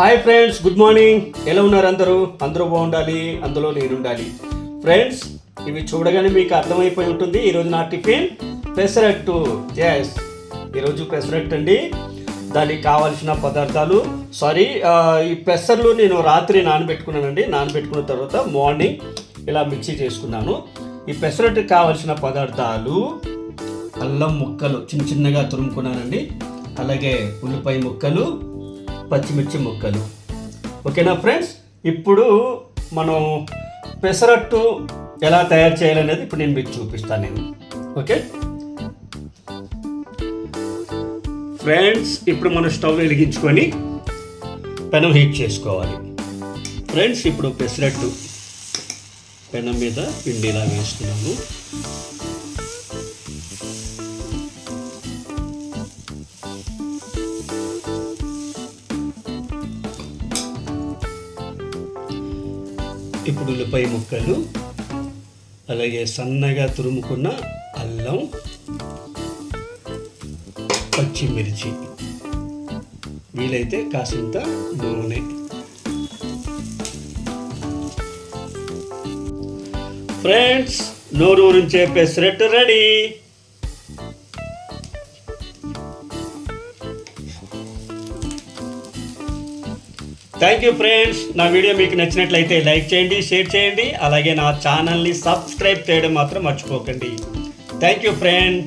Hi friends good morning. ఎలా ఉన్నారు అందరూ? అందరూ బాగుండాలి అందులో నేను ఉండాలి ఫ్రెండ్స్ ఇవి చూడగానే మీకు అర్థమైపోయి ఉంటుంది. ఈరోజు నా టిఫిన్ పెసరట్టు. ఎస్ ఈరోజు పెసరట్టు అండి. దానికి కావాల్సిన పదార్థాలు. సారీ ఈ పెసర్లు నేను రాత్రి నానబెట్టుకున్నానండి. నానబెట్టుకున్న తర్వాత మార్నింగ్ ఇలా మిక్సీ చేసుకున్నాను. ఈ పెసరట్టు కావాల్సిన పదార్థాలు అల్లం ముక్కలు చిన్న చిన్నగా తురుముకున్నానండి. అలాగే ఉల్లిపాయ ముక్కలు పచ్చిమిర్చి ముక్కలు. ఓకేనా ఫ్రెండ్స్? ఇప్పుడు మనం పెసరట్టు ఎలా తయారు చేయాలనేది ఇప్పుడు నేను మీకు చూపిస్తాను నేను. ఓకే? ఫ్రెండ్స్ ఇప్పుడు మనం స్టవ్ వెలిగించుకొని పెనం హీట్ చేసుకోవాలి. ఫ్రెండ్స్ ఇప్పుడు పెసరట్టు పెనం మీద పిండి ఇలా వేస్తున్నాము. ఇప్పుడు ఉల్లిపాయ ముక్కలు అలాగే సన్నగా తురుముకున్న అల్లం పచ్చిమిర్చి. వీలైతే కాసింత నూనె. ఫ్రెండ్స్ నోరు ఊరించే pesarattu ready. Thank you friends నా వీడియో మీకు నచ్చినట్లయితే లైక్ చేయండి షేర్ చేయండి. అలాగే నా ఛానల్ని సబ్స్క్రైబ్ చేయడం మాత్రం మర్చిపోకండి. Thank you friend